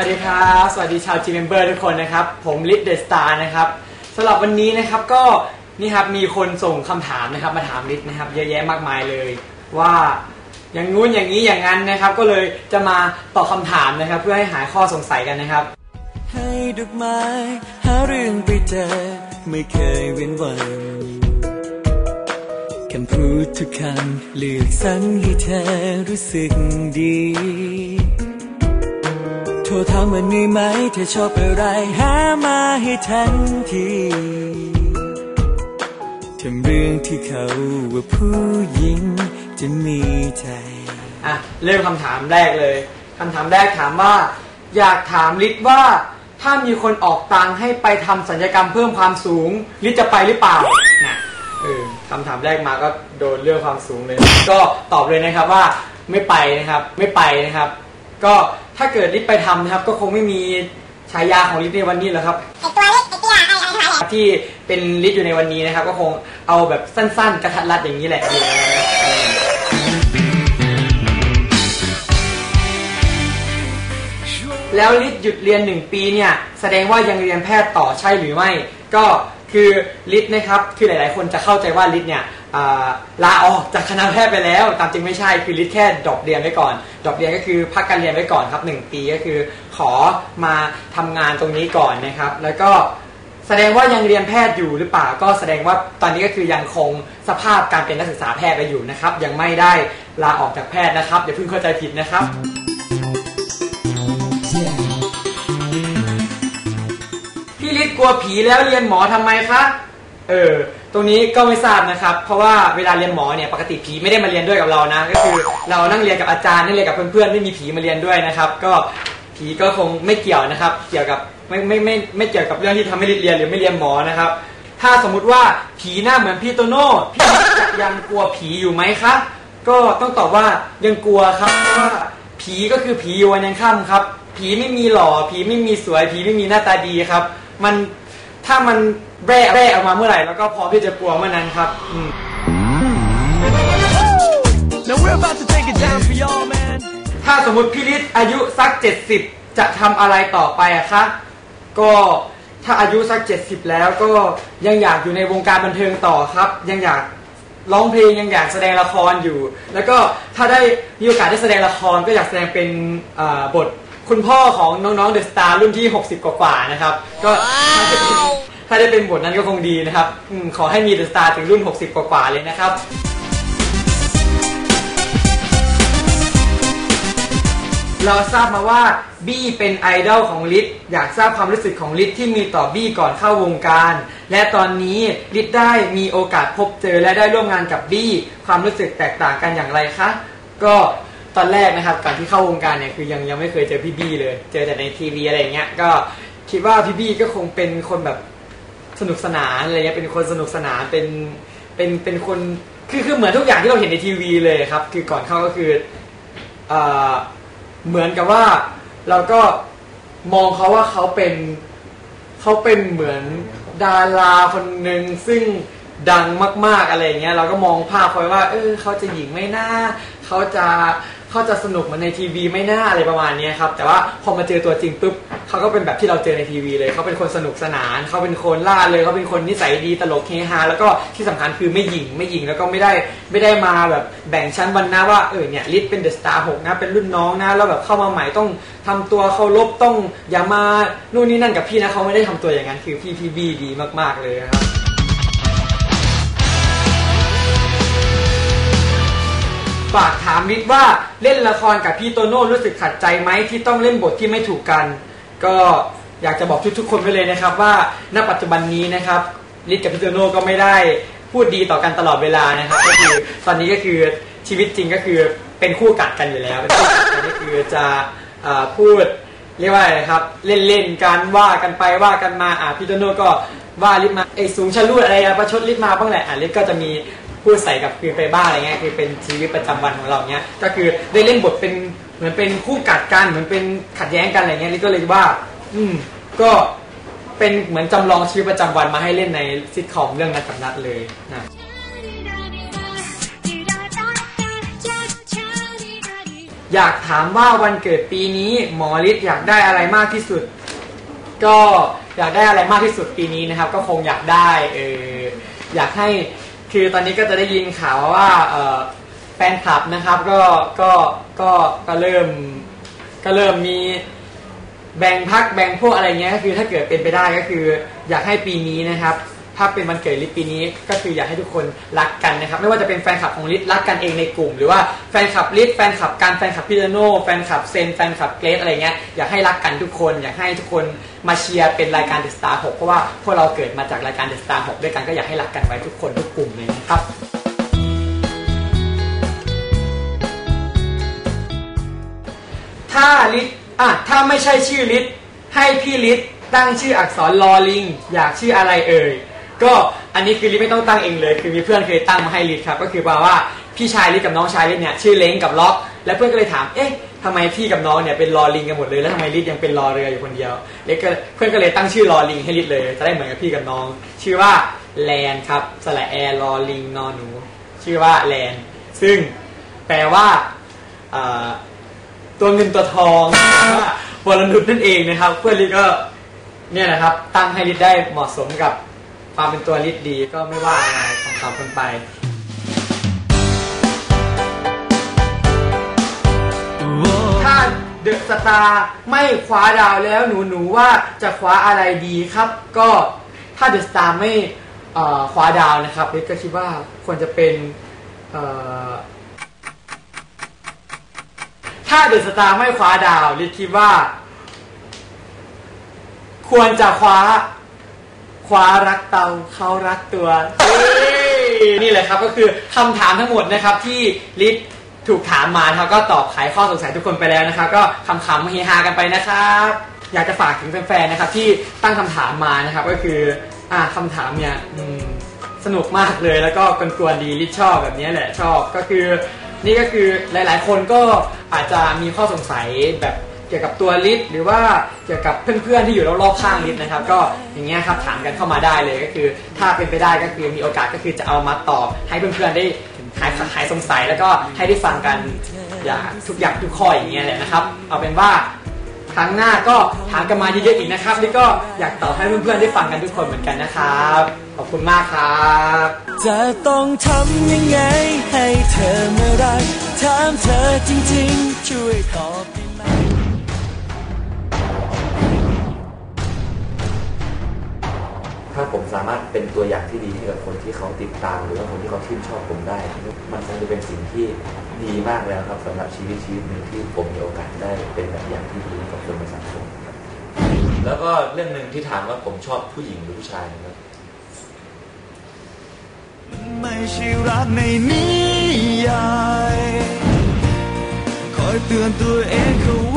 วัสดีครับ สวัสดีชาวจีเมมเบอร์ทุกคนนะครับ ผมลิทเดอะสตาร์นะครับสำหรับวันนี้นะครับก็นี่ครับมีคนส่งคำถามนะครับมาถามลิทนะครับ เยอะแยะมากมายเลย ว่าอย่างงู้นอย่างนี้อย่างนั้นนะครับ ก็เลยจะมาตอบคำถามนะครับ เพื่อให้หายข้อสงสัยกันนะครับ ให้ดอกไม้หาเรื่องไปเจอไม่เคยเว้นวันคำพูดทุกคำเลือกสรรให้เธอรู้สึกดี โทรถามว่าเหนื่อยไหมเธอชอบอะไรหามาให้ทันทีทำเรื่องที่เขาว่าผู้หญิงจะมีใจ อะเริ่มคำถามแรกเลยคำถามแรกถามว่า อยากถามลิศว่า ถ้ามีคนออกตังค์ให้ไปทำสัญญกรรมเพิ่มความสูงลิศจะไปหรือเปล่านะเออคำถามแรกมาก็โดนเรื่องความสูงเลย ก็ตอบเลยนะครับว่าไม่ไปนะครับ ไม่ไปนะครับ ก็ ถ้าเกิดลิศไปทำนะครับ ก็คงไม่มีฉายาของลิศในวันนี้หรอกครับไอตัวเล็กไอเตี้ยไออะไรทั้งหลายที่เป็นลิสต์อยู่ในวันนี้นะครับ ก็คงเอาแบบสั้นๆ กระทัดรัดอย่างนี้แหละ แล้วลิสต์หยุดเรียนหนึ่งปีเนี่ย แสดงว่ายังเรียนแพทย์ต่อใช่หรือไม่ ก็ คือลิสต์นะครับคือหลาย ๆ คนจะเข้าใจว่าลิสต์เนี่ยลาออกจากคณะแพทย์ไปแล้ว ตามจริงไม่ใช่คือลิสต์แค่ดรอปเรียนไว้ก่อนดรอปเรียนก็คือพักการเรียนไว้ก่อนครับหนึ่งปีก็คือขอมาทำงานตรงนี้ก่อนนะครับ แล้วก็แสดงว่ายังเรียนแพทย์อยู่หรือเปล่าก็แสดงว่าตอนนี้ก็คือยังคงสภาพการเป็นนักศึกษาแพทย์ไปอยู่นะครับ ยังไม่ได้ลาออกจากแพทย์นะครับอย่าเพิ่งเข้าใจผิดนะครับ กลัวผีแล้วเรียนหมอทำไมคะเออตรงนี้ก็ไม่ทราบนะครับ เพราะว่าเวลาเรียนหมอเนี่ยปกติผีไม่ได้มาเรียนด้วยกับเรานะ ก็คือเรานั่งเรียนกับอาจารย์นั่งเรียนกับเพื่อนๆไม่มีผีมาเรียนด้วยนะครับ ก็ผีก็คงไม่เกี่ยวนะครับ เกี่ยวกับไม่ไม่ไม่ไม่เกี่ยวกับเรื่องที่ทำให้เรียนหรือไม่เรียนหมอนะครับ ถ้าสมมุติว่าผีหน้าเหมือนพี่โตโน่พี่จะยังกลัวผีอยู่ไหมครับก็ต้องตอบว่ายังกลัวครับเพราะว่าผีก็คือผีอยู่วันยังค่ำครับ ผีไม่มีหล่อผีไม่มีสวยผีไม่มีหน้าตาดีครับ มันถ้ามันแร่แร่ออกมาเมื่อไหร่แล้วก็พร้อมที่จะกลัวเมื่อนั้นครับ อืม Now we're about to take it down for y'all man ถ้าสมมติพี่ฤทธิ์อายุสัก 70 จะทำอะไรต่อไปอะคะ ก็ถ้าอายุสัก 70 แล้วก็ยังอยากอยู่ในวงการบันเทิงต่อครับ ยังอยากร้องเพลงยังอยากแสดงละครอยู่ แล้วก็ถ้าได้มีโอกาสได้แสดงละครก็อยากแสดงเป็นอ่าบท คุณพ่อของน้องๆเดอะสตาร์รุ่นที่ 60 กว่าๆนะครับ ก็ถ้าได้เป็นถ้าได้เป็นบทนั้นก็คงดีนะครับอมขอให้มีเดอะสตาร์ถึงรุ่น 60 กว่าๆเลยนะครับ เราทราบมาว่าบี้เป็นไอดอลของลิศอยากทราบความรู้สึกของลิศที่มีต่อบี้ก่อนเข้าวงการ และตอนนี้ลิศได้มีโอกาสพบเจอและได้ร่วมงานกับบี้ความรู้สึกแตกต่างกันอย่างไรคะก็ ตอนแรกนะครับก่อนที่เข้าวงการเนี่ยคือยังยังไม่เคยเจอพี่บี้เลย เจอแต่ในทีวีอะไรอย่างเงี้ยก็คิดว่าพี่บี้ก็คงเป็นคนแบบสนุกสนานอะไรเงี้ยเป็นคนสนุกสนานเป็นเป็นเป็นคนคือคือเหมือนทุกอย่างที่เราเห็นในทีวีเลยครับ คือก่อนเข้าก็คือเอ่อเหมือนกับว่าเราก็มองเขาว่าเขาเป็นเขาเป็นเหมือนดาราคนหนึ่งซึ่งดังมาก ๆอะไรเงี้ยเราก็มองภาพเขาไว้ว่า เออเขาจะหญิงไม่น่าเขาจะ เขาจะสนุกเหมือนในทีวีไม่น่าอะไรประมาณนี้ครับแต่ว่าพอมาเจอตัวจริงปุ๊บเขาก็เป็นแบบที่เราเจอในทีวีเลยเขาเป็นคนสนุกสนานเขาเป็นคนล่าเลยเขาเป็นคนนิสัยดีตลกเฮฮาแล้วก็ที่สำคัญคือไม่หยิ่งไม่หยิ่งแล้วก็ไม่ได้ไม่ได้มาแบบแบ่งชั้นวรรณะว่าเออเนี่ยลิศเป็นเดอะสตาร์หกนะเป็นรุ่นน้องนะแล้วแบบเข้ามาใหม่ต้องทำตัวเคารพต้องอย่ามานู่นนี่นั่นกับพี่นะเขาไม่ได้ทำตัวอย่างนั้นคือพี่พี่บีดีมาก ๆเลยครับ ฝากถามลิศว่าเล่นละครกับพี่โตโน่รู้สึกขัดใจไหมที่ต้องเล่นบทที่ไม่ถูกกัน ก็อยากจะบอกทุกๆ คนไปเลยนะครับ ว่าณปัจจุบันนี้นะครับลิศกับพี่โตโน่ก็ไม่ได้พูดดีต่อกันตลอดเวลานะครับก็คือตอนนี้ก็คือชีวิตจริงก็คือเป็นคู่กัดกันอยู่แล้วเป็นคู่กัดกันก็คือจะพูดเรียกว่าอะไรครับ เล่นๆกันว่ากันไปว่ากันมาอะพี่โตโน่ก็ ว่าลิศมาไอ้สูงชะลูดอะไรอะประชดลิศมาบ้างแหละอะลิศก็จะมีพูดใส่กับคือไปบ้างอะไรเงี้ยคือเป็นชีวิตประจำวันของเราเนี้ยก็คือได้เล่นบทเป็นเหมือนเป็นคู่กัดกันเหมือนเป็นขัดแย้งกันอะไรเงี้ยลิก็เลยว่า อืมก็เป็นเหมือนจำลองชีวิตประจำวันมาให้เล่นในซิทคอมเรื่องนัดกับนัดเลยนะเอยากถามว่าวันเกิดปีนี้หมอฤทธิ์อยากได้อะไรมากที่สุด ก็ อยากได้อะไรมากที่สุดปีนี้นะครับ ก็คงอยากได้เอออยากให้คือตอนนี้ก็จะได้ยินข่าวว่าเออแฟนคลับนะครับก็ก็ก็ก็เริ่มก็เริ่มมีแบ่งพักแบ่งพวกอะไรเงี้ยก็คือถ้าเกิดเป็นไปได้ก็คือ อยากให้ปีนี้นะครับ ถ้าเป็นวันเกิดลิศปีนี้ก็คืออยากให้ทุกคนรักกันนะครับ ไม่ว่าจะเป็นแฟนคลับของลิศรักกันเองในกลุ่ม หรือว่าแฟนคลับลิศแฟนคลับการแฟนคลับพี่โนแฟนคลับเซนแฟนคลับเกรซอะไรเงี้ยอยากให้รักกันทุกคน อยากให้ทุกคนมาเชียร์เป็นรายการเดอะสตาร์หเพราะว่าพวกเราเกิดมาจากรายการเดอะสตาร์หด้วยกันก็อยากให้รักกันไว้ทุกคนทุกกลุ่มเลยนะครับถ้าลิศอะถ้าไม่ใช่ชื่อลิศให้พี่ลิศตั้งชื่ออักษรลอลิง อยากชื่ออะไรเอ่ย ก็อันนี้คือลิศไม่ต้องตั้งเองเลย คือมีเพื่อนเคยตั้งมาให้ลิศครับ ก็คือแปลว่าพี่ชายลิศกับน้องชายลิศเนี่ยชื่อเล้งกับล็อก แล้วเพื่อนก็เลยถาม เอ๊ะทำไมพี่กับน้องเนี่ยเป็นลอลิงกันหมดเลย แล้วทำไมลิศยังเป็นลอเรืออยู่คนเดียวเล็กก็เพื่อนก็เลยตั้งชื่อลอลิงให้ลิศเลย จะได้เหมือนกับพี่กับน้อง ชื่อว่าแลนครับ สระแอร์ลอลิงนอนหนู ชื่อว่าแลน ซึ่งแปลว่าตัวเงินตัวทองว่าวรนุชนั่นเองนะครับ เพื่อนลิศก็เนี่ยนะครับ ตั้งให้ลิศได้เหมาะสมกับ ความเป็นตัวลิศดีก็ไม่ว่าอะไรของเขาคนไปถ้าเดอะสตาร์ไม่คว้าดาวแล้วหนูหนูว่าจะคว้าอะไรดีครับ ก็ถ้าเดอะสตาร์ไม่เอ่อคว้าดาวนะครับลิศก็คิดว่าควรจะเป็นเอ่อถ้าเดอะสตาร์ไม่คว้าดาวลิศคิดว่า ควรจะคว้า คว้ารักเตาเขารักตัว นี่แหละครับก็คือคำถามทั้งหมดนะครับที่ลิศถูกถามมาครับก็ตอบไขข้อสงสัยทุกคนไปแล้วนะครับ ก็คำๆเฮฮากันไปนะครับ อยากจะฝากถึงแฟนๆนะครับที่ตั้งคำถามมานะครับ ก็คืออ่าคำถามเนี่ยอืมสนุกมากเลยแล้วก็กวนๆดีลิชชอบแบบนี้แหละชอบก็คือ นี่ก็คือหลายๆ คนก็อาจจะมีข้อสงสัยแบบ เกี่ยวกับตัวลิศหรือว่าเกี่ยวกับเพื่อนๆที่อยู่รอบๆข้างลิศนะครับ ก็อย่างเงี้ยครับถามกันเข้ามาได้เลยก็คือ ถ้าเป็นไปได้ก็คือมีโอกาสก็คือจะเอามาตอบให้เพื่อนๆได้หายหายสงสัยแล้วก็ให้ได้ฟังกันอย่างทุกอย่างทุกข้ออย่างเงี้ยแหละนะครับ เอาเป็นว่าครั้งหน้าก็ถามกันมาเยอะๆอีกนะครับนี่ก็อยากตอบให้เพื่อนๆได้ฟังกันทุกคนเหมือนกันนะครับขอบคุณมากครับจะต้องทำยังไงให้เธอมารักถามเธอจริงๆ ช่วยตอบ ถ้าผมสามารถเป็นตัวอย่างที่ดีให้กับคนที่เขาติดตาม หรือว่าคนที่เขาชื่นชอบผมได้ มันคงจะเป็นสิ่งที่ดีมากแล้วครับสำหรับชีวิตชีวิตหนึ่งที่ผมมีโอกาสได้เป็นแบบอย่างที่ดีให้กับคนในสังคมครับแล้วก็เรื่องหนึ่งที่ถามว่าผมชอบผู้หญิงหรือผู้ชายนะครับไม่ใช่รักในนิยายคอยเตือนตัวเองเข้า